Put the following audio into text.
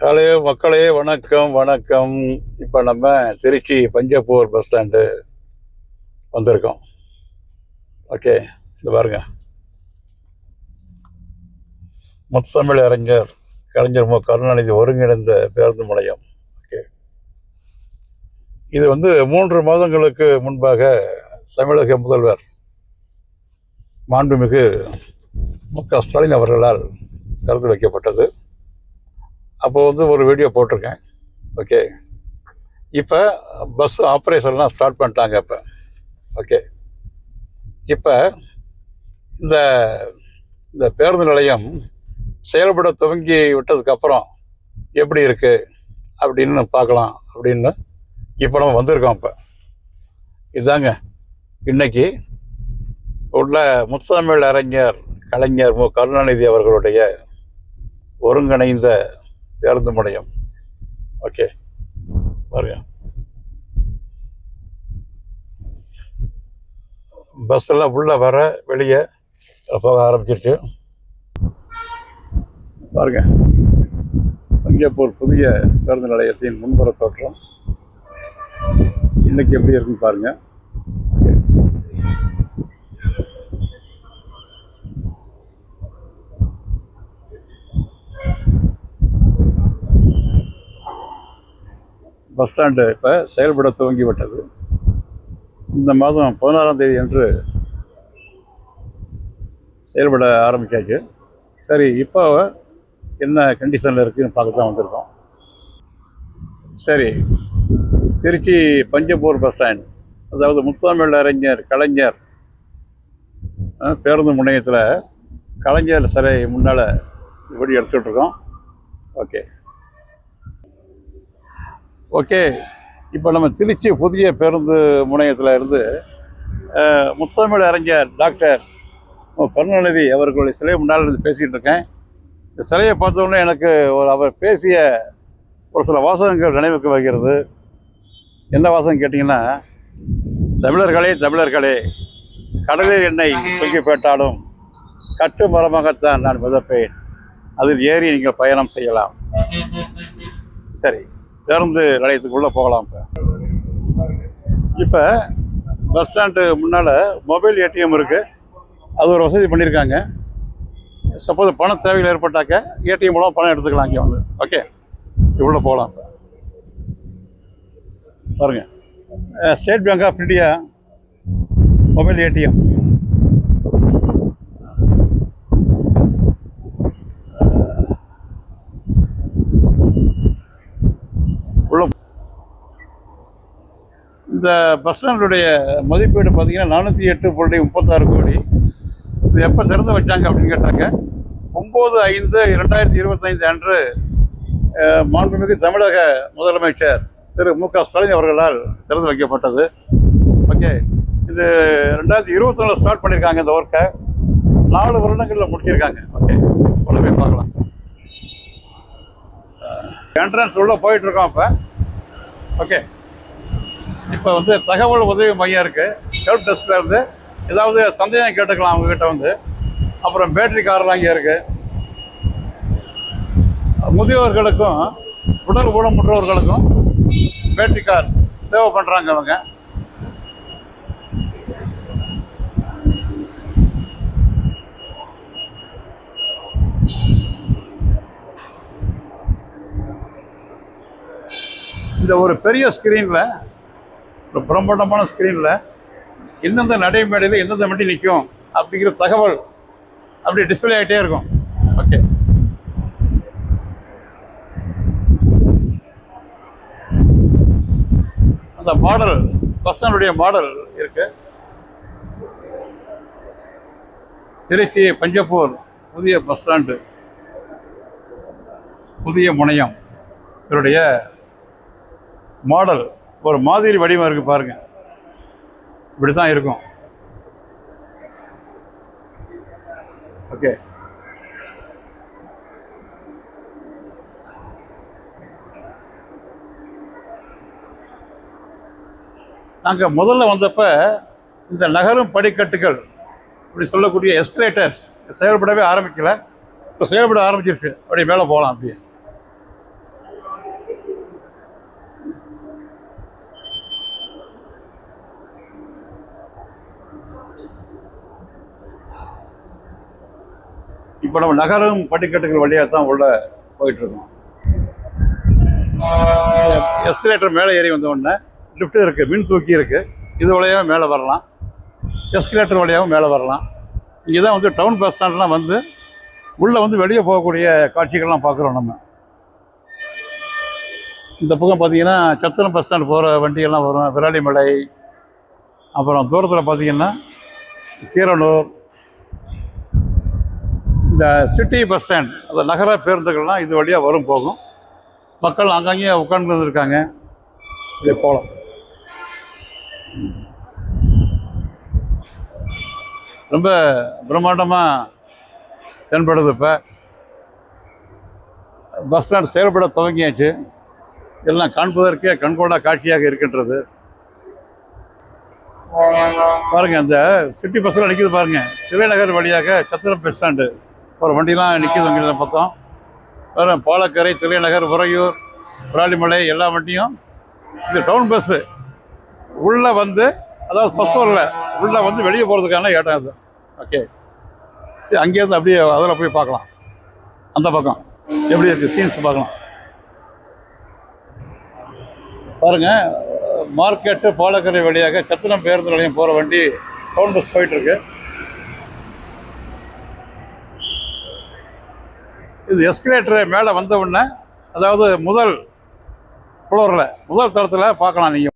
Hello மக்களே வணக்கம் வணக்கம். இப்போ நம்ம திருச்சி பஞ்சப்பூர் பஸ் ஸ்டாண்டு வந்திருக்கோம். ஓகே இது பாருங்க. முத்தமிழ் அறிஞர் கலைஞர் மு. கருணாநிதி ஒருங்கிணைந்த பேருந்து முனையம். ஓகே. இது வந்து மூன்று மாதங்களுக்கு முன்பாக தமிழக முதல்வர் மாண்புமிகு மு. க. ஸ்டாலின் அவர்களால் திறந்து வைக்கப்பட்டது. அப்போ வந்து ஒரு வீடியோ போட்டிருக்கேன். ஓகே இப்போ பஸ் ஆப்ரேஷன்லாம் ஸ்டார்ட் பண்ணிட்டாங்க இப்போ. ஓகே இப்போ இந்த இந்த பேருந்து நிலையம் செயல்பட துவங்கி விட்டதுக்கப்புறம் எப்படி இருக்குது அப்படின்னு பார்க்கலாம். அப்படின்னு இப்போ நம்ம வந்திருக்கோம் இப்போ. இதாங்க. இன்னைக்கு உள்ள முத்தமிழ் அறிஞர் கலைஞர் மு. கருணாநிதி அவர்களுடைய ஒருங்கிணைந்த பேருந்து முனையம் ஓகே பாருங்க. பஸ் எல்லாம் உள்ள வர வெளியே போக ஆரம்பிச்சிருச்சு. பாருங்க. சிங்கப்பூர் புதிய பேருந்து நிலையத்தின் முன்புற தோற்றம். இன்னைக்கு எப்படி இருக்குன்னு பாருங்க. பஸ் ஸ்டாண்டு இப்போ செயல்பட துவங்கி விட்டது இந்த மாதம் பதினாறாம் தேதி அன்று செயல்பட ஆரம்பிச்சாச்சு. சரி இப்போ என்ன கண்டிஷனில் இருக்குதுன்னு பார்க்க தான் வந்திருக்கோம். சரி திருச்சி பஞ்சப்பூர் பஸ் ஸ்டாண்ட் அதாவது முத்தமிழ் அறிஞர் கலைஞர் பேருந்து முனையத்தில் கலைஞர் சிலை முன்னால் இப்படி எடுத்துகிட்ருக்கோம் ஓகே. ஓகே இப்போ நம்ம திருச்சி புதிய பேருந்து முனையத்தில் இருந்து முத்தமிழ் அறிஞர் டாக்டர் கருணாநிதி அவர்களுடைய சிலை முன்னால் இருந்து பேசிக்கிட்டு இருக்கேன். இந்த சிலையை பார்த்தோன்னே எனக்கு ஒரு அவர் பேசிய ஒரு சில வாசகங்கள் நினைவுக்கு வருகிறது. என்ன வாசகம் கேட்டிங்கன்னா தமிழர்களே தமிழர்களே கடலில் என்னை தொங்கி போட்டாலும் கட்டு மரமாகத்தான் நான் மிதப்பேன். அதில் ஏறி நீங்கள் பயணம் செய்யலாம். சரி பேருந்து நிலையத்துக்குள்ளே போகலாம் இப்போ. இப்போ பஸ் ஸ்டாண்டு முன்னால் மொபைல் ஏடிஎம் இருக்குது அது ஒரு வசதி பண்ணியிருக்காங்க சப்போஸ் பண தேவைகள் ஏற்பட்டாக்க ஏடிஎம் மூலம் பணம் எடுத்துக்கலாம் இங்கே வந்து. ஓகே. உள்ளே போகலாம் இப்போ. பாருங்க. State Bank of India mobile ATM உள்ள இந்த பஸ் ஸ்டாண்டுடைய மதிப்பீடு பார்த்தீங்கன்னா நானூற்றி எட்டு புள்ளி முப்பத்தாறு கோடி. இது எப்போ திறந்து வச்சாங்க அப்படின்னு கேட்டாங்க. ஒம்பது ஐந்து இரண்டாயிரத்தி இருபத்தைந்து அன்று மாண்புமிகு தமிழக முதலமைச்சர் திரு மு க ஸ்டாலின் அவர்களால் திறந்து வைக்கப்பட்டது. ஓகே. இது ரெண்டாயிரத்தி இருபத்தி இருபத்தொன்னில் ஸ்டார்ட் பண்ணியிருக்காங்க இந்த ஒர்க்கை. நாலு வருடங்களில் முடிச்சிருக்காங்க. ஓகே. உள்ள போய் பார்க்கலாம். என்ட்ரன்ஸ் உள்ளே போயிட்டுருக்கோம் இப்போ ஓகே. இப்போ வந்து தகவல் உதவி மையம் இருக்குது ஹெல்ப் டெஸ்கில் இருந்து ஏதாவது சந்தேகம் கேட்டுக்கலாம் அவங்கக்கிட்ட வந்து. அப்புறம் பேட்டரி கார்லாம் இங்கே இருக்குது முதியோர்களுக்கும் உடல் ஊனமுற்றோர்களுக்கும் பேட்டரி கார் சேவை பண்ணுறாங்க அவங்க. இந்த ஒரு பெரிய ஸ்க்ரீனில் ஒரு பிரம்மாண்டமான ஸ்க்ரீனில் எந்தெந்த நடைமேடையில் எந்தெந்த வண்டி நிற்கும் அப்படிங்கிற தகவல் அப்படி டிஸ்பிளே ஆகிட்டே இருக்கும். ஓகே அந்த மாடல் பஸ் ஸ்டாண்டுடைய மாடல் இருக்கு. திருச்சி பஞ்சப்பூர் புதிய பஸ் ஸ்டாண்டு புதிய முனையம். இதனுடைய மாடல் ஒரு மாதிரி வடிவம் இருக்கு பாருங்க. இப்படி தான் இருக்கும். ஓகே நாங்கள் முதல்ல வந்தப்ப இந்த நகரும் படிக்கட்டுகள் இப்படி சொல்லக்கூடிய எஸ்கலேட்டர்ஸ் செயல்படவே ஆரம்பிக்கல. இப்போ செயல்பட ஆரம்பிச்சிருச்சு அப்படியே மேலே போகலாம் அப்படியே. இப்போ நம்ம நகரம் படிக்கட்டுகள் வழியாக தான் உள்ள போயிட்டுருக்கோம். எஸ்கலேட்டர் மேலே ஏறி வந்த உடனே லிஃப்ட் இருக்குது மின் தூக்கி இருக்குது இது வழியாகவும் மேலே வரலாம். எஸ்கலேட்டர் வழியாகவும் மேலே வரலாம். இங்கே தான் வந்து டவுன் பஸ் ஸ்டாண்ட்லாம் வந்து உள்ளே வந்து வெளியே போகக்கூடிய காட்சிகள்லாம் பார்க்குறோம் நம்ம. இந்த பக்கம் பார்த்திங்கன்னா சத்திரம் பஸ் ஸ்டாண்ட் போகிற வண்டியெல்லாம் வரும் விராலிமலை. அப்புறம் தூரத்தில் பார்த்திங்கன்னா கீரனூர் இந்த சிட்டி பஸ் ஸ்டாண்ட் அந்த நகர பேருந்துகள்லாம் இது வழியாக வரும் போகும். மக்கள் அங்கங்கேயே உட்காந்து இருக்காங்க இது போகலாம் ரொம்ப பிரம்மாண்டமாக தென்படுது இப்போ. பஸ் ஸ்டாண்ட் செயல்பட துவங்கியாச்சு. எல்லாம் காண்பதற்கே கண்கொண்டா காட்சியாக இருக்கின்றது. பாருங்க அந்த சிட்டி பஸ்ஸில் நிற்கிது பாருங்க. திரைநகர் வழியாக சத்திரம் பஸ் ஸ்டாண்டு ஒரு வண்டிலாம் நிற்கிது அங்கே பக்கம் வேறு பாலக்கரை திரைநகர் உறையூர் விராலிமலை எல்லா வண்டியும். இந்த டவுன் பஸ்ஸு உள்ளே வந்து அதாவது ஃபஸ்ட் ஃப்ளோரில் உள்ளே வந்து வெளியே போகிறதுக்கான இடம் அது. ஓகே சரி அங்கேருந்து அப்படியே அதில் போய் பார்க்கலாம். அந்த பக்கம். எப்படி இருக்குது சீன்ஸ் பார்க்கலாம். பாருங்கள் மார்க்கெட்டு பாலக்கரை வழியாக சத்திரம் பேருந்து நிலையம் போகிற வண்டி டவுன் பஸ் போயிட்டு இருக்கு இது எஸ்கலேட்டரு மேலே வந்த உடனே அதாவது முதல் ஃப்ளோரில் முதல் தளத்தில் பார்க்கலாம் நீங்கள்